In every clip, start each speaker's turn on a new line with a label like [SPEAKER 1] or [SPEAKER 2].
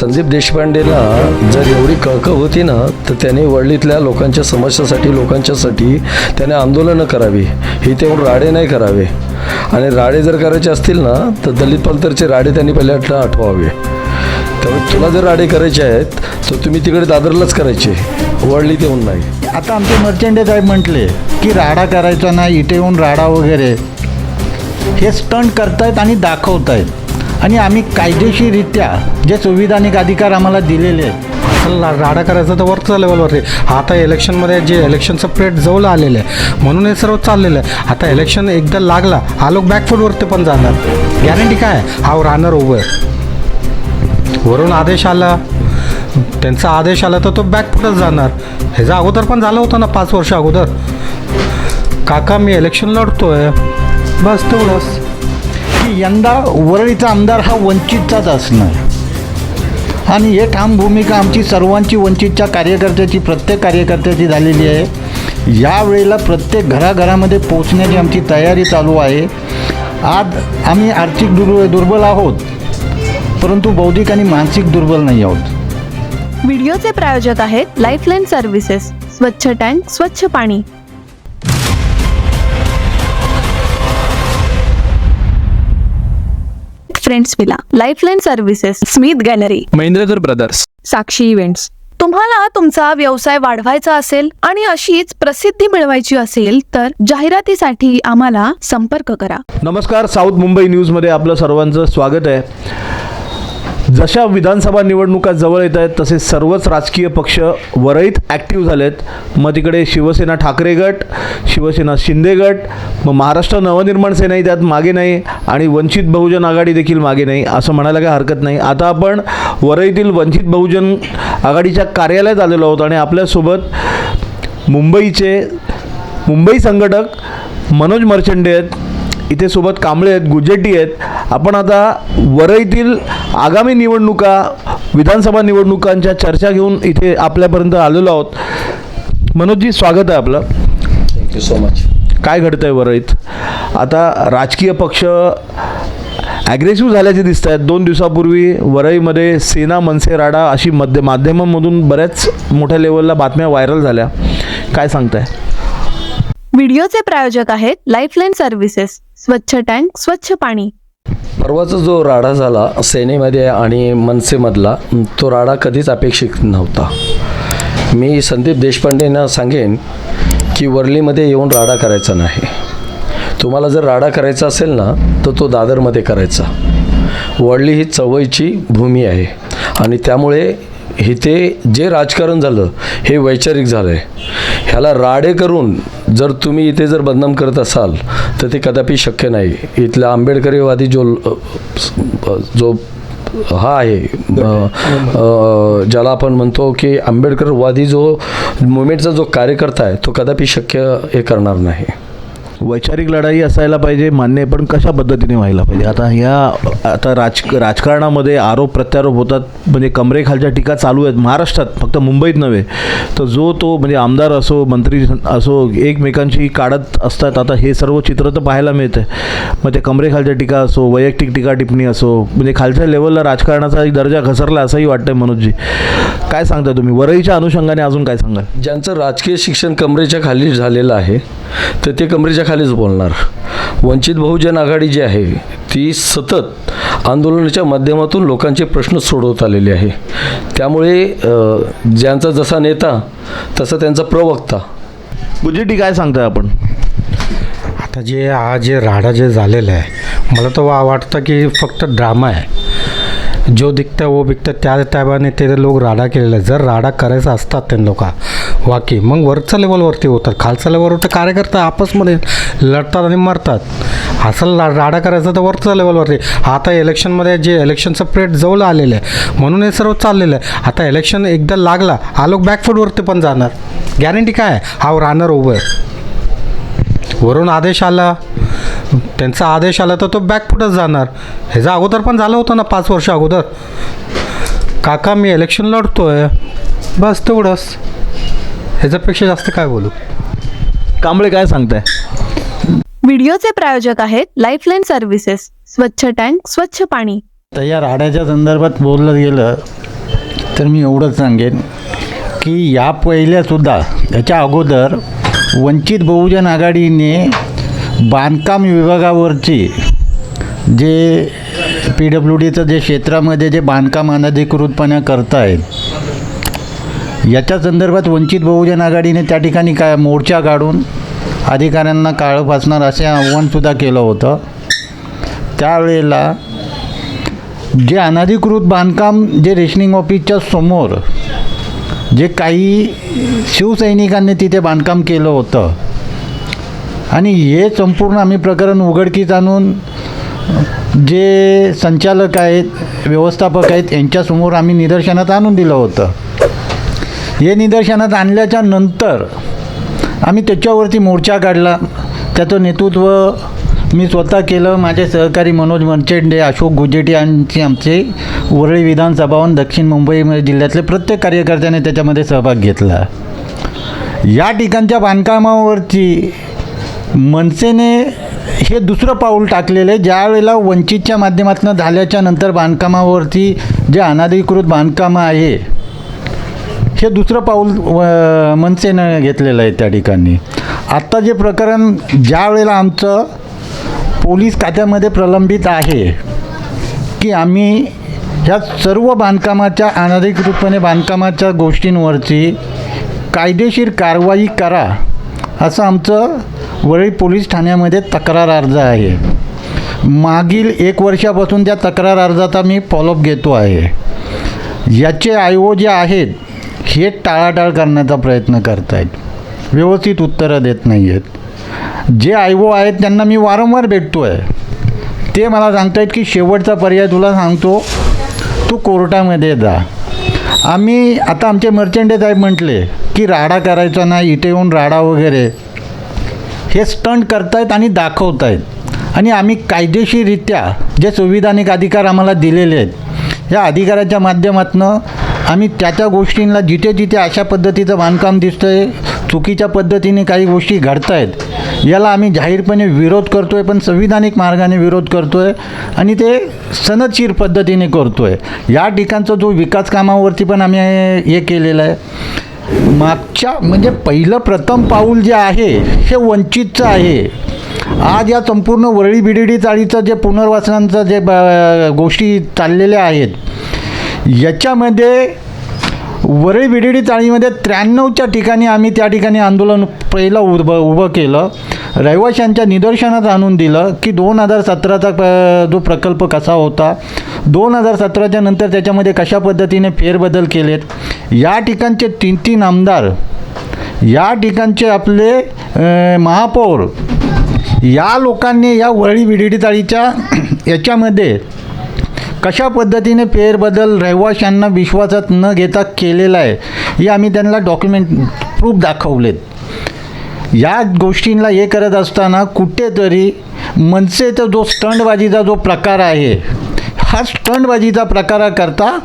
[SPEAKER 1] संदीप देशपांडेला जर एवढी कळकळ होती ना तर त्याने वडलीतल्या लोकांच्या समस्यासाठी लोकांच्यासाठी त्याने आंदोलनं करावी. ही तेवढं राडे नाही करावे. आणि राडे जर करायचे असतील ना तर दलित पंथरचे राडे त्यांनी पहिल्या आठवावे. त्यामुळे तुला जर राडे करायचे आहेत तर तुम्ही तिकडे दादरलाच करायचे. वडलीत येऊन नाही.
[SPEAKER 2] आता आमचे मर्चंडे साहेब म्हटले की राडा करायचा नाही इथे येऊन राडा वगैरे. हे स्टंट करतायत आणि दाखवतायत. आणि आम्ही कायदेशीररित्या जे संविधानिक अधिकार आम्हाला दिलेले आहेत
[SPEAKER 3] राडा करायचं तर वरच्या लेवलवरती आता इलेक्शनमध्ये जे इलेक्शनचं प्लेट जवळ आलेलं आहे म्हणून हे सर्व चाललेलं आहे. आता इलेक्शन एकदा लागला हा लोक बॅकफूटवरती पण जाणार. गॅरंटी काय हा राहणार उभं आहे. वरून आदेश आला त्यांचा आदेश आला तर तो बॅकफुटच जाणार. ह्याचा अगोदर पण झालं होतं ना पाच वर्ष अगोदर. काका मी इलेक्शन लढतोय. बस तेवढंच.
[SPEAKER 2] यंदा वरळीचा आमदार हा वंचितचाच असणार. आणि हे ठाम भूमिका आमची सर्वांची वंचितच्या कार्यकर्त्याची प्रत्येक कार्यकर्त्याची झालेली आहे. यावेळेला प्रत्येक घराघरामध्ये पोचण्याची आमची तयारी चालू आहे. आज आम्ही आर्थिक दुर्बल दुर्बल आहोत परंतु बौद्धिक आणि मानसिक दुर्बल नाही आहोत.
[SPEAKER 4] व्हिडिओचे प्रायोजक आहेत लाईफलाईन सर्व्हिसेस स्वच्छ टँक स्वच्छ पाणी. Friends villa lifeline services Smith gallery
[SPEAKER 5] Mahendrakar brothers
[SPEAKER 4] Sakshi events तुम्हाला तुमचा व्यवसाय वाढवायचा असेल आणि अशीच प्रसिद्धी मिळवायची असेल तर जाहिरातीसाठी आम्हाला संपर्क करा.
[SPEAKER 6] नमस्कार साऊथ मुंबई न्यूजमध्ये आपलं सर्वांचं स्वागत आहे. जशा विधानसभा निवडणुका जवळ येत आहेत तसे सर्वच राजकीय पक्ष वरळीत ॲक्टिव्ह झालेत. मग तिकडे शिवसेना ठाकरे गट शिवसेना शिंदे गट मग महाराष्ट्र नवनिर्माण सेनाही त्यात मागे नाही आणि वंचित बहुजन आघाडी देखील मागे नाही असं म्हणायला काही हरकत नाही. आता आपण वरळीतील वंचित बहुजन आघाडीच्या कार्यालयात आलेलो आहोत आणि आपल्यासोबत मुंबईचे मुंबई संघटक मनोज मर्चंडे आहेत. इथे सोबत कांबळे आहेत गुजेटी आहेत. आपण आता वरईतील आगामी निवडणुका विधानसभा निवडणुकांच्या चर्चा घेऊन इथे आपल्यापर्यंत आलेलो आहोत. मनोजजी स्वागत आहे आपलं.
[SPEAKER 1] थँक्यू सो मच
[SPEAKER 6] काय घडतं आहे वरईत? आता राजकीय पक्ष ॲग्रेसिव्ह झाल्याचे दिसत आहेत दोन दिवसापूर्वी वरईमध्ये सेना मनसे राडा अशी मध्य माध्यमांमधून बऱ्याच मोठ्या लेवलला बातम्या व्हायरल झाल्या. काय सांगताय?
[SPEAKER 4] व्हिडिओचे प्रायोजक आहेत लाईफलाईन सर्व्हिसेस स्वच्छ टँक स्वच्छ पाणी.
[SPEAKER 1] परवाचा जो राडा झाला सेनेमध्ये आणि मनसेमधला तो राडा कधीच अपेक्षित नव्हता. मी संदीप देशपांडेंना सांगेन की वर्लीमध्ये येऊन राडा करायचा नाही. तुम्हाला जर राडा करायचा असेल ना तर तो दादरमध्ये करायचा. वडली ही चवळीची भूमी आहे आणि त्यामुळे इथे जे राजकारण झालं हे वैचारिक झालं आहे ह्याला राडे करून जर तुम्ही इथे जर बदनाम करत असाल तर ते कदापि शक्य नाही. इथला आंबेडकरीवादी जो जो हा आहे ज्याला आपण म्हणतो की आंबेडकरवादी जो मुवमेंटचा जो कार्यकर्ता आहे तो कदापि शक्य हे करणार नाही.
[SPEAKER 6] वैचारिक लढाई असायला पाहिजे मान्य आहे, पण कशा पद्धतीने व्हायला पाहिजे? आता ह्या आता राज राजकारणामध्ये आरोप प्रत्यारोप होतात म्हणजे कमरेखालच्या टीका चालू आहेत महाराष्ट्रात फक्त मुंबईत नव्हे. तर जो तो म्हणजे आमदार असो मंत्री असो एकमेकांशी काढत असतात आता हे सर्व चित्र तर पाहायला मिळतं मग ते कमरेखालच्या टीका असो वैयक्तिक टीका टिप्पणी असो म्हणजे खालच्या लेवलला राजकारणाचा दर्जा घसरला असंही वाटतंय मनोजजी. काय सांगता तुम्ही? वरईच्या अनुषंगाने अजून काय सांगाल
[SPEAKER 1] ज्यांचं राजकीय शिक्षण कमरेच्या खाली झालेलं आहे तर ते कमरेच्या खालीच बोलणार. वंचित बहुजन आघाडी जी आहे ती सतत आंदोलनाच्या माध्यमातून लोकांचे प्रश्न सोडवत आलेले आहे. त्यामुळे ज्यांचा जसा नेता तसा त्यांचा प्रवक्ता.
[SPEAKER 6] गुजेटी काय सांगताय आपण?
[SPEAKER 3] आता जे हा जे राडा जे झालेलं आहे मला तर वा वाटतं की फक्त ड्रामा आहे. जो दिखतं वो बिकतं त्या टायमाने ते लोक राडा केलेला आहे। जर राडा करायचा असतात ते लोक। वाकी मग वरच्या लेवलवरती होतात। खालच्या लेवलवर तर कार्यकर्ता आपसमध्ये लढतात आणि मरतात। असं ला राडा करायचा तर वरच्या लेवलवरती आता इलेक्शनमध्ये जे इलेक्शनचं प्लेट जवळ आलेलं आहे म्हणून हे सर्व चाललेलं आहे. आता इलेक्शन एकदा लागला हा लोक बॅकफूटवरती पण जाणार. गॅरंटी काय आहे? हा राहणार उभं वरून आदेश आला त्यांचा आदेश आला तर तो बॅकफुटच जाणार. ह्याच्या अगोदर पण झालं होतं ना पाच वर्ष अगोदर. काका मी इलेक्शन लढतोय. बस तेवढंच. ह्याच्यापेक्षा जास्त काय बोलू?
[SPEAKER 6] कांबळे काय सांगताय?
[SPEAKER 4] व्हिडिओचे प्रायोजक आहेत लाईफलाईन सर्व्हिसेस स्वच्छ टँक स्वच्छ पाणी.
[SPEAKER 2] तर या राड्याच्या संदर्भात बोललं गेलं तर मी एवढंच सांगेन की या पहिल्यासुद्धा याच्या अगोदर वंचित बहुजन आघाडीने बांधकाम विभागावरची जे पी डब्ल्यू डीचं जे क्षेत्रामध्ये जे बांधकाम अनधिकृतपणे करतायत याच्या संदर्भात वंचित बहुजन आघाडीने त्या ठिकाणी काय मोर्चा काढून अधिकाऱ्यांना काळं फासणार असे आव्हानसुद्धा केलं होतं. त्यावेळेला जे अनधिकृत बांधकाम जे रेशनिंग ऑफिसच्या समोर जे काही शिवसैनिकांनी तिथे बांधकाम केलं होतं आणि हे संपूर्ण आम्ही प्रकरण उघडकीत आणून जे संचालक आहेत व्यवस्थापक आहेत यांच्यासमोर आम्ही निदर्शनात आणून दिलं होतं. हे निदर्शनात आणल्याच्या नंतर आम्ही त्याच्यावरती मोर्चा काढला. त्याचं नेतृत्व मी स्वतः केलं. माझे सहकारी मनोज मनचेंडे अशोक गुजेटी यांची आमचे वरळी विधानसभावन दक्षिण मुंबई जिल्ह्यातले प्रत्येक कार्यकर्त्याने त्याच्यामध्ये सहभाग घेतला. या ठिकाणच्या बांधकामावरची मनसेने हे दुसरं पाऊल टाकलेलं आहे. ज्यावेळेला वंचितच्या माध्यमातून झाल्याच्यानंतर बांधकामावरती जे अनधिकृत बांधकामं आहे हे दुसरं पाऊल व मनसेनं घेतलेलं आहे त्या ठिकाणी. आत्ता जे प्रकरण ज्या वेळेला आमचं पोलीस खात्यामध्ये प्रलंबित आहे की आम्ही ह्या सर्व बांधकामाच्या अनधिकृतपणे बांधकामाच्या गोष्टींवरची कायदेशीर कारवाई करा असं आमचं वरळी पोलीस ठाण्यामध्ये तक्रार अर्ज आहे. मागील एक वर्षापासून त्या तक्रार अर्जाचा मी फॉलोअप घेतो आहे. याचे आयो जे आहेत हे टाळाटाळ करण्याचा प्रयत्न करत आहेत व्यवस्थित उत्तरं देत नाही आहेत जे आय आहेत त्यांना मी वारंवार भेटतो आहे ते मला सांगतायत की शेवटचा पर्याय तुला सांगतो तू कोर्टामध्ये जा. आम्ही आता आमचे मर्चंडे साहेब म्हटले की राडा करायचा नाही इथे येऊन राडा वगैरे हे स्टंट करतायत आणि दाखवत आहेत आणि आम्ही कायदेशीररित्या जे संविधानिक अधिकार आम्हाला दिलेले आहेत या अधिकाराच्या माध्यमातून आम्ही त्या त्या गोष्टींना जिथे जिथे अशा पद्धतीचं बांधकाम दिसतं आहे चुकीच्या पद्धतीने काही गोष्टी घडत आहेत याला आम्ही जाहीरपणे विरोध करतो आहे पण संविधानिक मार्गाने विरोध करतो आहे आणि ते सनदशीर पद्धतीने करतो आहे या ठिकाणचा जो विकास कामावरती पण आम्ही हे केलेलं आहे. मागच्या म्हणजे पहिलं प्रथम पाऊल जे आहे हे वंचितचं आहे. आज या संपूर्ण वरळी बिडिडी चाळीचं जे पुनर्वसनांचं जे ब- गोष्टी चाललेल्या आहेत याच्यामध्ये वरळी बिडिडी चाळीमध्ये त्र्याण्णवच्या ठिकाणी आम्ही त्या ठिकाणी आंदोलन पहिलं उभं उभं केलं. रहिवाशांच्या निदर्शनात आणून दिलं की दोन हजार सतराचा प जो प्रकल्प कसा होता दोन हजार सतराच्या नंतर त्याच्यामध्ये कशा पद्धतीने फेरबदल केलेत या ठिकाणचे तीन तीन आमदार या ठिकाणचे आपले महापौर या लोकांनी या वरळी विडिडी चाळीच्या याच्यामध्ये कशा पद्धतीने फेरबदल रहिवाशांना विश्वासात न घेता केलेला आहे हे आम्ही त्यांना डॉक्युमेंट प्रूफ दाखवलेत. या गोष्टींना हे करत असताना कुठेतरी मनसेचा जो स्टंटबाजीचा जो प्रकार आहे हा स्टंटबाजीचा प्रकाराकरता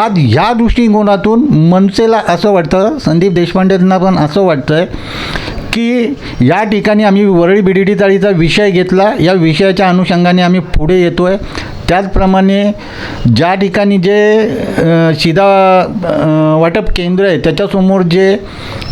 [SPEAKER 2] आज ह्या दृष्टिकोनातून मनसेला असं वाटतं संदीप देशपांडेंना पण असं वाटतं आहे की या ठिकाणी आम्ही वरळी बिडिडी चाळीचा विषय घेतला. या विषयाच्या अनुषंगाने आम्ही पुढे येतो आहे त्याचप्रमाणे ज्या ठिकाणी जे शिदा वाटप केंद्र आहे त्याच्यासमोर जे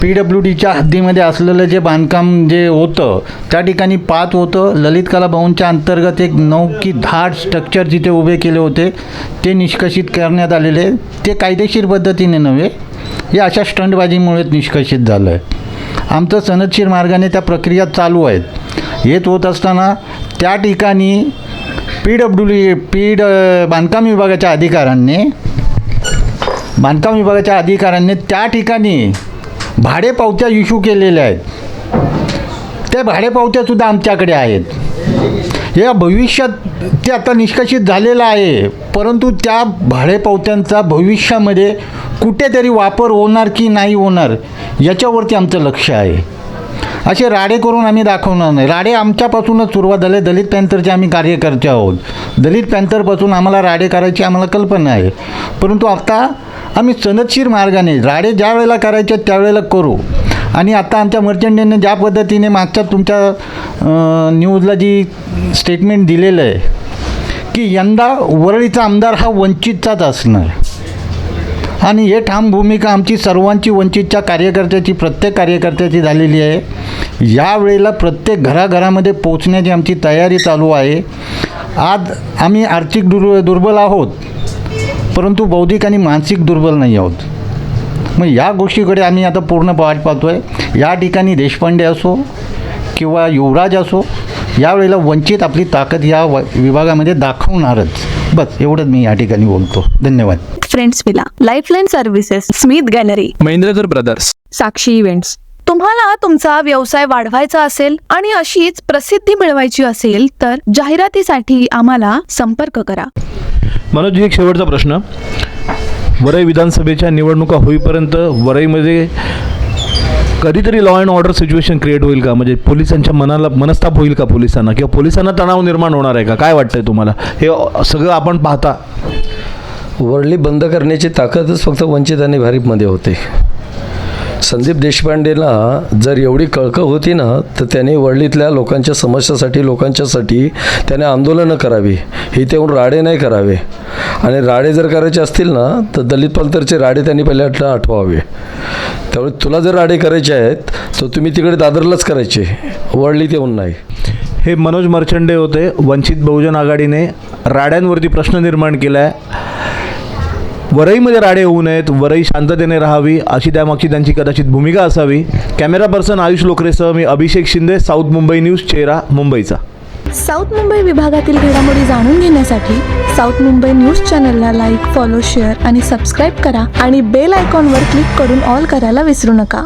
[SPEAKER 2] पी डब्ल्यू डीच्या हद्दीमध्ये असलेलं जे बांधकाम जे होतं त्या ठिकाणी पाच होतं. ललित कला भवनच्या अंतर्गत एक नऊ की दहा स्ट्रक्चर जिथे उभे केले होते ते निष्कषित करण्यात आलेले ते कायदेशीर पद्धतीने नव्हे हे अशा स्टंटबाजीमुळेच निष्कर्षित झालं आहे आमचं सनदशीर मार्गाने त्या प्रक्रिया चालू आहेत. येत होत असताना त्या ठिकाणी पी डब्ल्यू पी ड बांधकाम विभागाच्या अधिकाऱ्यांनी बांधकाम विभागाच्या अधिकाऱ्यांनी त्या ठिकाणी भाडेपावत्या इश्यू केलेल्या आहेत. त्या भाडेपावत्यासुद्धा आमच्याकडे आहेत. या भविष्यात ते आता निष्कासित झालेलं आहे परंतु त्या भाडेपावत्यांचा भविष्यामध्ये कुठेतरी वापर होणार की नाही होणार याच्यावरती आमचं लक्ष आहे. असे राडे करून आम्ही दाखवणार नाही. राडे आमच्यापासूनच सुरुवात झाले. दलित पॅन्थरचे आम्ही कार्यकर्ते आहोत. दलित पॅन्थरपासून आम्हाला राडे करायची आम्हाला कल्पना आहे. परंतु आता आम्ही सनदशीर मार्गाने राडे ज्या वेळेला करायचे त्यावेळेला करू. आणि आता आमच्या मर्चंटेने ज्या पद्धतीने मागच्या तुमच्या न्यूजला जी स्टेटमेंट दिलेलं आहे की यंदा वरळीचा आमदार हा वंचितचाच असणार. आणि हे ठाम भूमिका आमची सर्वांची वंचितच्या कार्यकर्त्याची प्रत्येक कार्यकर्त्याची झालेली आहे. यावेळेला प्रत्येक घराघरामध्ये पोचण्याची आमची तयारी चालू आहे. आज आम्ही आर्थिक दुर् दुर्बल आहोत परंतु बौद्धिक आणि मानसिक दुर्बल नाही आहोत. मग या गोष्टीकडे आम्ही आता पूर्ण पाठ पाहतो आहे या ठिकाणी देशपांडे असो किंवा युवराज असो यावेळेला वंचित आपली ताकद या व विभागामध्ये दाखवणारच. बस एवढंच मी या ठिकाणी बोलतो. धन्यवाद.
[SPEAKER 4] Friends villa lifeline services Smith gallery
[SPEAKER 5] Mahendrakar brothers
[SPEAKER 4] Sakshi events तुम्हाला तुमचा व्यवसाय वाढवायचा असेल आणि अशीच प्रसिद्धी मिळवायची असेल तर जाहिरातीसाठी आम्हाला संपर्क करा.
[SPEAKER 6] मनोज एक शेवटचा प्रश्न. वरई विधानसभेच्या निवडणुका होईपर्यंत वरईमध्ये कधीतरी law and order situation create होईल का? म्हणजे पोलिसांच्या मनाला मनस्ताप होईल का पोलिसांना? किंवा पोलिसांना तणाव निर्माण होणार आहे का? काय वाटतंय तुम्हाला? हे सगळं आपण पाहता.
[SPEAKER 1] वरळी बंद करण्याची ताकदच फक्त वंचित आणि भारीपमध्ये होते. संदीप देशपांडेला जर एवढी कळकळ होती ना तर त्याने वरळीतल्या लोकांच्या समस्यासाठी लोकांच्यासाठी त्याने आंदोलनं करावी. हे तेवढून राडे नाही करावे. आणि राडे जर करायचे असतील ना तर दलित पंथरचे राडे त्यांनी पहिले आठ आठवावे. त्यामुळे तुला जर राडे करायचे आहेत तर तुम्ही तिकडे दादरलाच करायचे. वरळीत येऊन नाही.
[SPEAKER 6] हे मनोज मर्चंडे होते वंचित बहुजन आघाडीने राड्यांवरती प्रश्न निर्माण केला आहे वरईमध्ये राडे होऊ नयेत वरई शांततेने राहावी अशी त्यामागची त्यांची कदाचित भूमिका असावी. कॅमेरा पर्सन आयुष लोकरेसह मी अभिषेक शिंदे साऊथ मुंबई न्यूज चेहरा मुंबईचा.
[SPEAKER 7] साऊथ मुंबई विभागातील घडामोडी जाणून घेण्यासाठी साऊथ मुंबई न्यूज चॅनलला लाईक फॉलो शेअर आणि सबस्क्राईब करा आणि बेल आयकॉनवर क्लिक करून ऑल करायला विसरू नका.